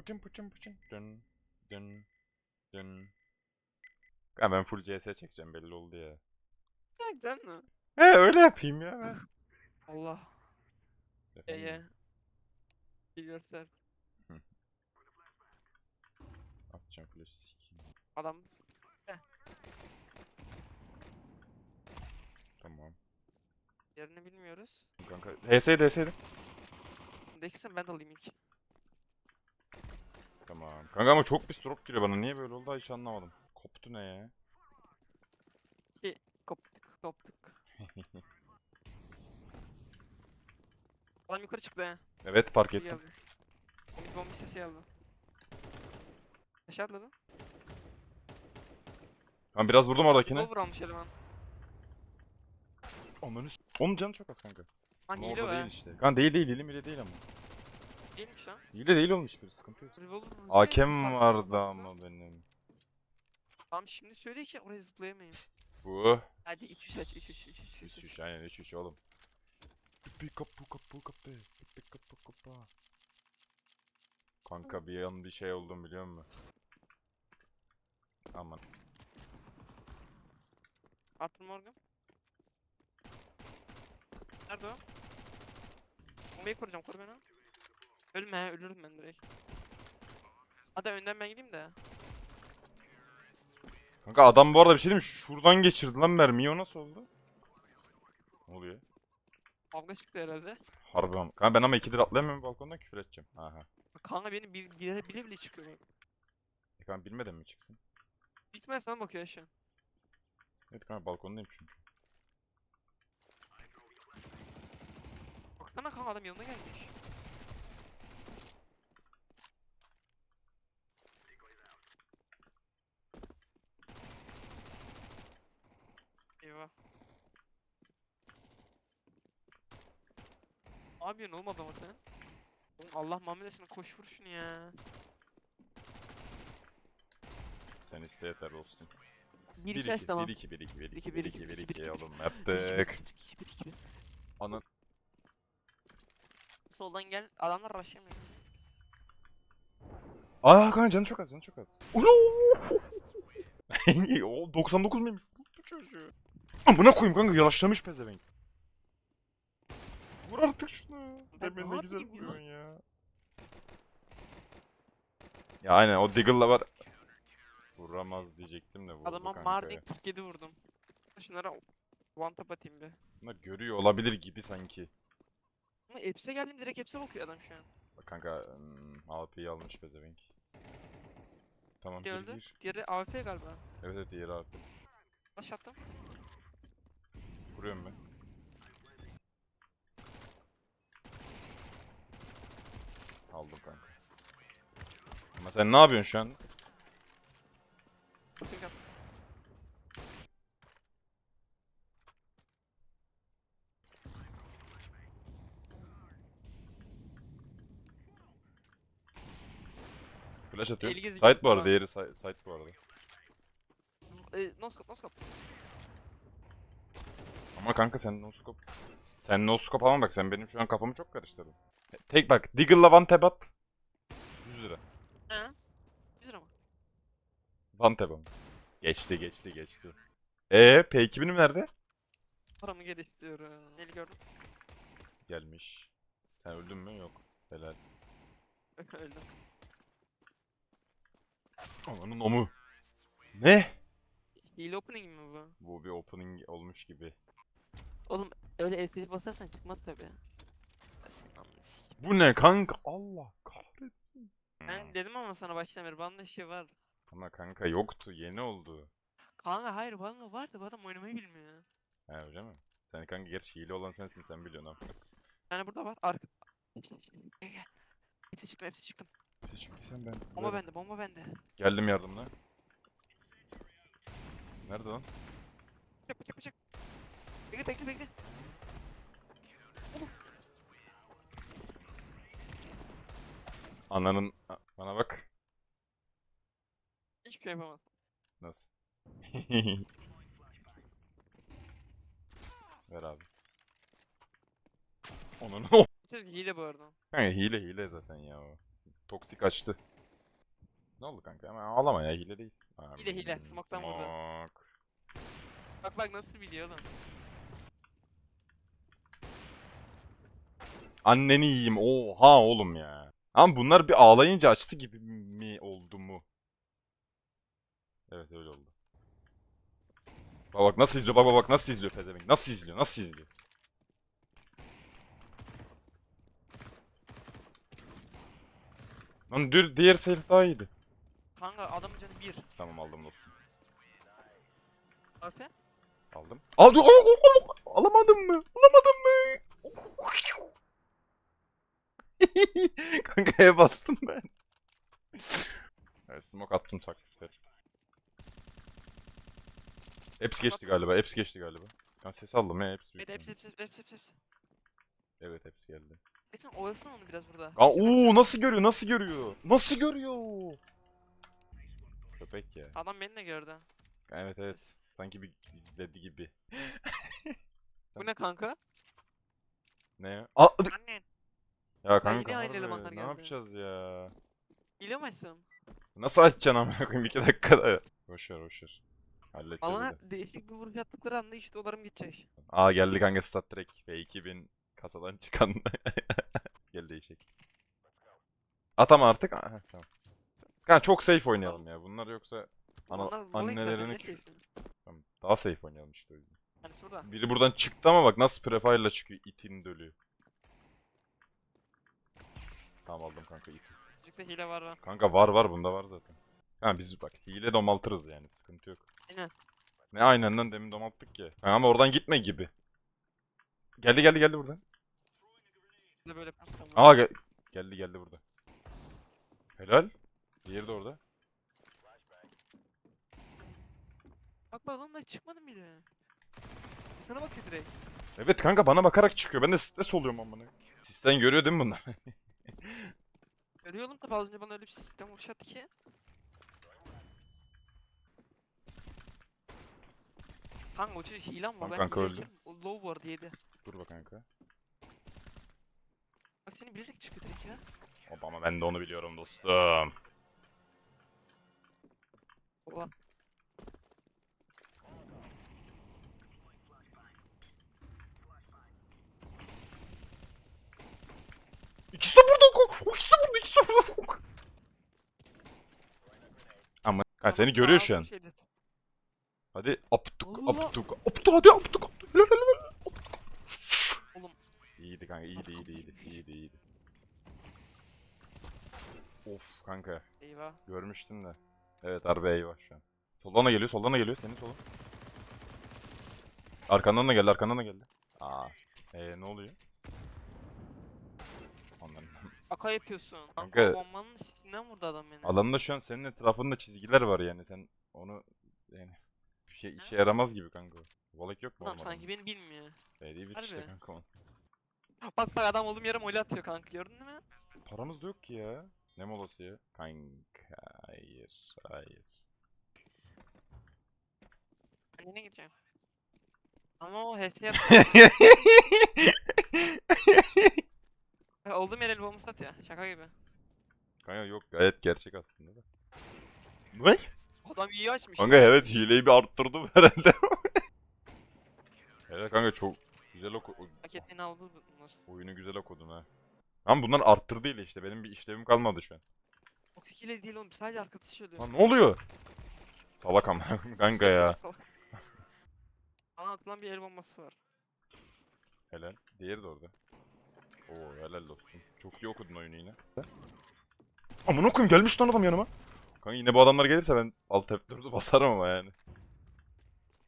Pıçın pıçın pıçın. Dın dın dın. Ha ben full CS çekeceğim belli oldu ya. Gerçekten mi? He öyle yapayım ya ben. Allah. Ye Efendim, ye. İyi göster. Atacağım flash sikeyim. Adam Tamam. yerini bilmiyoruz. Kanka HS'ydi HS'ydi. Deksen ben de alayım ilk. Tamam. Kanka ama çok bir drop giriyor bana. Niye böyle oldu hiç anlamadım. Koptu ne ya? Koptuk koptuk. Adam yukarı çıktı he. Evet fark Şey ettim. geldi. Bomba sesi geldi. Aşağı atladı. Ben biraz vurdum oradakine. Revolver almış eleman. Onların üst... Onun canı çok az kanka. Lan Ama orada değil işte. Kanka değil değil hilim hile değil ama. Değilmiş lan. Hile değil olmuş bir sıkıntı yok. Revolver vurdu Hakem vardı ama benim. Tamam şimdi söyle ki oraya zıplayamayayım. Bu. Hadi 3-3 aç 3-3 3-3 3 3 aynen 3 3 oğlum. Pipi kapı kapı kapı. Pipi kapı kapı. Kanka bir an bir şey oldum biliyor musun? Aman. Arthur Morgan. Nerede o? Bombayı koruyacağım koru beni. Ölme ölürüm ben direkt. Hadi önden ben gideyim de. Kanka adam bu arada bir şey diyeyim mi? Şuradan geçirdi lan mermiyi o nasıl oldu? Ne oluyor? Kavga çıktı herhalde. Harbi ama. Kanka ben ama ikidir atlayamıyorum balkondan küfür edeceğim. Aha. Kanka beni bil- bile bile, bile çıkıyor. E kanka bilmeden mi çıksın? Bitmez sana bakıyor aşağı. Evet kanka balkondayım çünkü. Baksana kanka adam yanına gelmiş. Eyvah. Ne yapıyorsun oğlum adama sen? Oğlum Allah muamelesine koş vur şunu ya. Sen iste yeter olsun. 1 1 2 aç 2 tamam. 1 2 1 2 1 İki, 2 bir, 1 iki, 2 bir, 1 iki, bir, 2 iki. oğlum Bir, iki, yaptık. bir, iki, bir, iki, bir. Ana Soldan gel adamlar rush'lamıyor. Aa kanka canı çok az canı çok az. o 99 muymuş? Bu çocuğu. Amına koyayım kanka yavaşlamış pezevenk. Vur artık şunu. Demin ne güzel yapayım ya? vuruyorsun ya. Ya aynen o Diggle'la var. Vuramaz diyecektim de vurdu Adama kanka Mardin ya. 47 vurdum. Şunlara one tap atayım bir. Bunlar görüyor olabilir gibi sanki. Ama Eps'e geldim direkt Eps'e bakıyor adam şu an. Bak kanka hmm, AWP'yi almış pezevenk. Tamam Biri bir öldü. Diğeri AWP galiba. Evet evet diğeri AWP. Taş attım. Vuruyorum ben. Aldım kanka. Ama sen ne yapıyorsun şu an? Flash atıyorum. Eli gezecek Site bu arada, falan. diğeri bu arada. E, noskop noskop. Ama kanka sen no scope... Sen no scope alma bak sen benim şu an kafamı çok karıştırdın. Tek bak, Diggle'la one tap at. 100 lira. He? 100 lira mı? One tap ama. Geçti geçti geçti. Eee P2000'im nerede? Paramı geliştiriyorum. Eli gördüm. Gelmiş. Sen öldün mü? Yok. Helal. Öldüm. Ananın omu. Ne? Hile opening mi bu? Bu bir opening olmuş gibi. Oğlum öyle escape basarsan çıkmaz tabi. Bu ne kanka? Allah kahretsin. Ben Hmm. dedim ama sana baştan beri bana şey var. Ama kanka yoktu. Yeni oldu. Kanka hayır bana vardı bu adam oynamayı bilmiyor. He öyle mi? Sen kanka gerçi hile olan sensin sen biliyorsun. Bir tane burada var. Arka. Gel gel. Hepsi çıktım hepsi çıktım. Seçmediysen ben. Bomba bende bomba bende. Geldim yardımına. Nerede lan? Bıçak bıçak bıçak. Bekle bekle bekle. Ananın... Bana bak. Hiçbir şey yapamaz. Nasıl? Ver abi. Onun o. Hile bu arada. Kanka hile hile zaten ya o. Toksik açtı. Ne oldu kanka? Hemen ağlama ya hile değil. Hile, hile. Hmm, Smoke'tan vurdu. smoke. Bak bak nasıl biliyor oğlum. Anneni yiyeyim. Oha oğlum ya. Ama bunlar bir ağlayınca açtı gibi mi oldu mu? Evet öyle oldu. Bak bak nasıl izliyor bak bak bak nasıl izliyor pezevenk. Nasıl izliyor nasıl izliyor. Lan dur diğer seyir daha iyiydi. Kanka adamın canı bir. Tamam aldım dostum. AP. Aldım. Aldım. Alamadım mı? Alamadım mı? Kankaya bastım ben. Evet smoke attım taktiksel. Hepsi geçti galiba. Hepsi geçti galiba. Ben ses aldım ya hepsi. Evet büyük hepsi hepsi hepsi hepsi hepsi. Evet hepsi geldi. Geçen oyalasana onu biraz burada. Aa Bir oo bakacağım. nasıl görüyor? Nasıl görüyor? Nasıl görüyor? Köpek ya. Adam beni de gördü. Evet evet. Sanki bir izledi gibi. Bu ne kanka? Ne? Aa, Annen. Ya kanka yine aynı harbi, elemanlar ne geldi. yapacağız ya? Biliyor musun? Nasıl açacaksın amına koyayım iki dakikada? Boş ver boş ver. Halledeceğiz Alana değişik bir vuruş attıkları anda işte dolarım gidecek. Aa geldi kanka Stat Trek V2000 kasadan çıkan. Gel değişik. At ama artık. Aha, tamam. Kanka çok safe oynayalım ya. Bunlar yoksa ana, Onlar Rolex zaten annelerini ne. Tamam, daha safe oynayalım işte o yüzden. Hani burada. Biri buradan çıktı ama bak nasıl prefire'la çıkıyor. itin dölü. Tamam aldım kanka. Çocukta hile var ha. Kanka var var bunda var zaten. Ha biz bak hile domaltırız yani sıkıntı yok. Aynen. Ne aynen lan demin domalttık ya. Ha, ama oradan gitme gibi. Geldi geldi geldi buradan. Bir de böyle. Aa gel- geldi geldi burada. Helal. Diğeri de orada. Bak bak da çıkmadım bile. Sana bakıyor direkt. Evet kanka bana bakarak çıkıyor. Ben de stres oluyorum amına. Sistem görüyor değil mi bunlar? Görüyor oğlum tabi az önce bana öyle bir sistem vuruş attı ki. Kanka o çocuk hile mi var? Tamam Ben kanka, hileyken öldü. O low vardı yedi. Dur bak kanka. Bak seni bilerek çıktı direkt ya. Hop ama ben de onu biliyorum dostum. Oha. İkisi de burada. İkisi de burada. İkisi de burada. Ama ha, seni görüyor şu an. Hadi aptuk Allah. aptuk aptuk hadi aptuk aptuk. Lö, lö, lö. Oğlum. İyiydi kanka iyiydi iyiydi iyiydi iyiydi iyiydi. Of kanka Eyvah. görmüştün de. Evet harbi eyvah şu an. Soldan da geliyor soldan da geliyor senin solun. Arkandan da geldi arkandan da geldi. Aa. Ee ne oluyor? Aka yapıyorsun. Kanka- Kanka o bombanın sisinden vurdu adam beni. Alanında şu an senin etrafında çizgiler var yani sen onu yani bir şey işe yaramaz gibi kanka. Volek yok mu Adam sanki beni bilmiyor. Ee, değil işte Harbi. kanka o. Bak bak adam oğlum yere mole atıyor kanka gördün mü? Paramız da yok ki ya. Ne molası ya? Kanka hayır hayır. Annene gideceğim. Ama o HT yap. Olduğum yere el bombası at ya. Şaka gibi. kanka yok gayet gerçek aslında da. Ne? Adam iyi açmış. Kanka iyi evet hileyi bir arttırdım herhalde. evet kanka çok güzel oku o- Hak ettiğini aldı bunlar. oyunu güzel okudun ha. Ama bunlar arttırdı ile işte benim bir işlevim kalmadı şu an. Toksik ile değil oğlum sadece arkadaşı söylüyor. Lan ne oluyor? Salak ama kanka ya. Bana atılan bir el bombası var. Helal. Diğeri de orada. Oo helal dostum. Çok iyi okudun oyunu yine. Amına koyayım gelmiş lan adam yanıma. Kanka yine bu adamlar gelirse ben alt F4'ü basarım ama yani.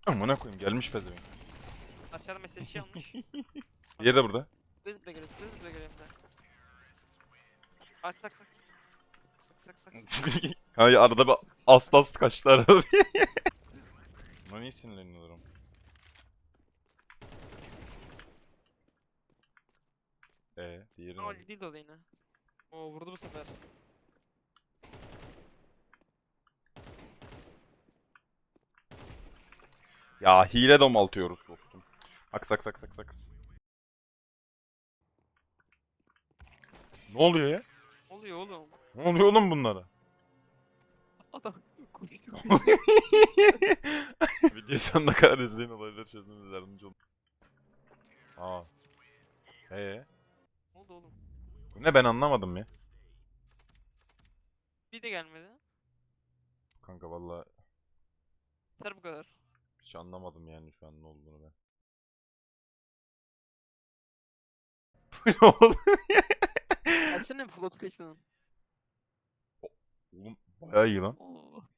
Amına koyayım gelmiş pezevenk. Aşağıda mesaj yanlış. Diğeri de burada. Hızlı bile geliyor, hızlı bile geliyor hem de. Aç sak sak. Sak sak sak. Kanka arada bir aslas kaçtı arada bir. Buna niye sinirleniyorum? Ee, diğeri Ama nerede? değil de o da yine. Oo vurdu bu sefer. Ya hile domaltıyoruz dostum. Aks aks aks aks aks. Ne oluyor ya? Oluyor oğlum. Ne oluyor oğlum bunlara? Adam. Videoyu sonuna kadar izleyin olayları çözmemiz yardımcı olun. Aa. Ee, oldu oğlum? bu ne ben anlamadım ya. Bir de gelmedi. Kanka valla Yeter bu kadar. hiç anlamadım yani şu an ne olduğunu ben. Bu ne? Açsana bir float kaçmanın. Oğlum bayağı iyi lan. Oo.